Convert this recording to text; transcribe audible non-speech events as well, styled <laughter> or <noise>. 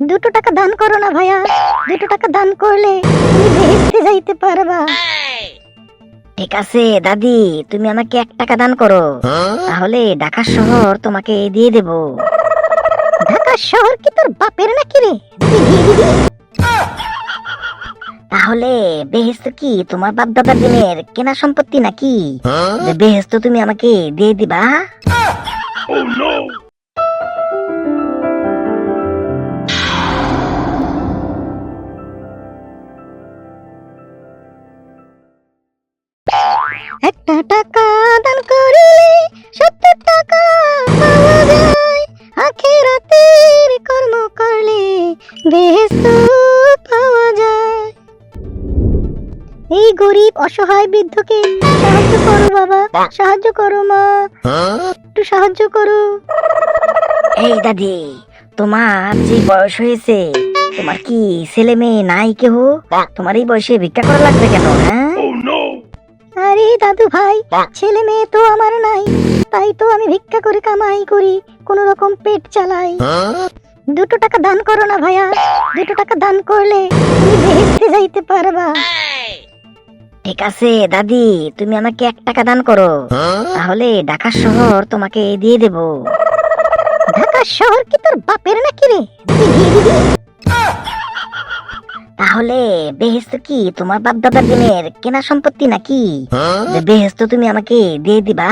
দুটো টাকা দান করো না ভাইয়া। দুটো টাকা দান করলে তুমি বেহেস্তে যাইতে পারবা। ঠিক আছে দাদি তুমি আমাকে এক টাকা দান করো। তাহলে ঢাকা শহর তোমাকে দিয়ে দেব। ঢাকা শহর কি তোর বাপের নাকি রে? তাহলে বেহেস্ত কি তোমার বাপ দাদার দিনের কেনা সম্পত্তি নাকি? যে বেহেস্ত তুমি আমাকে দিয়ে দিবা একটা টাকা দান করিলে সত্তর টাকা পাওয়া যায়। আখেরাতের কর্ম করলে বেহেস্ত পাওয়া যায়। এই গরিব অসহায় বৃদ্ধকে সাহায্য করো বাবা সাহায্য করো মা। একটু সাহায্য করো। এই দাদি তোমার যে বয়স হয়েছে তোমার কি ছেলে মেয়ে নাই কেহ? তোমার এই বয়সে ভিক্ষা করা লাগবে কেন হ্যাঁ? আরে দাদু ভাই ছেলে মেয়ে তো আমার নাই তাই তো আমি ভিক্ষা করে কামাই করি কোন রকম পেট চালাই। দুটো টাকা দান করো না ভাইয়া দুটো টাকা দান করলে তুমি বেহেস্তে যাইতে পারবা। ঠিক আছে দাদি তুমি আমাকে এক টাকা দান করো। তাহলে ঢাকা শহর তোমাকে দিয়ে দেব। ঢাকা শহর কি তোর বাপের নাকি রে? <laughs> তাহলে বেহেস্ত কি তোমার বাপ দাদার দিনের কেনা সম্পত্তি নাকি? যে বেহেস্ত তুমি আমাকে দিয়ে দিবা